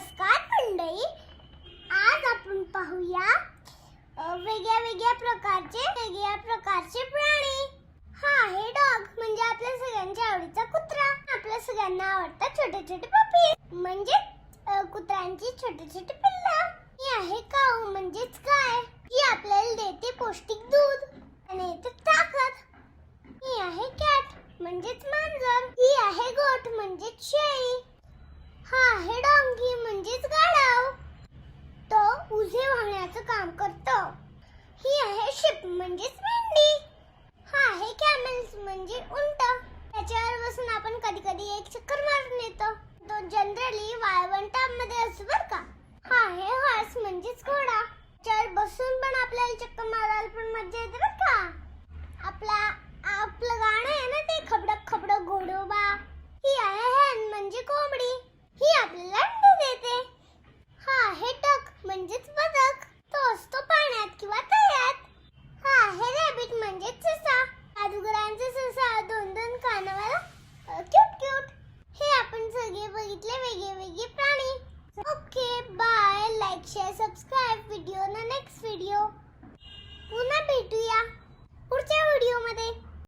नमस्कार मंडळी. आज आपण पाहूया वेगळ्या वेगळ्या प्रकारचे वेगळ्या प्रकारचे प्राणी. हा आहे डॉग म्हणजे आपल्या सगळ्यांच्या आवडीचा कुत्रा. आपल्या सगळ्यांना आवडतात छोटे छोटे पपी म्हणजे कुत्र्यांची छोटे छोटे पिल्ला. ही आहे काऊ म्हणजेच काय ही आपल्याला देते पौष्टिक दूध आणि येते ताकद. ही आहे कॅट म्हणजेच मांजर. ही आहे गोट म्हणजेच शेळी हा आहे डोंगी म्हणजेच गाढव तो उजे वाहण्याचं काम करतो ही आहे शिप म्हणजेच मेंढी हा आहे कॅमल्स म्हणजे उंट त्याच्यावर बसून आपण कधी कधी एक चक्कर मारून येतो. तो जनरली वाळवंटामध्ये असतो बर का. हा हे हॉर्स म्हणजेच घोडा. चार बसून पण आपल्याला चक्कर मारायला पण मजा येते बर सगळे बघितले वेगळे वेगळे प्राणी. Okay bye like share subscribe video ना नेक्स्ट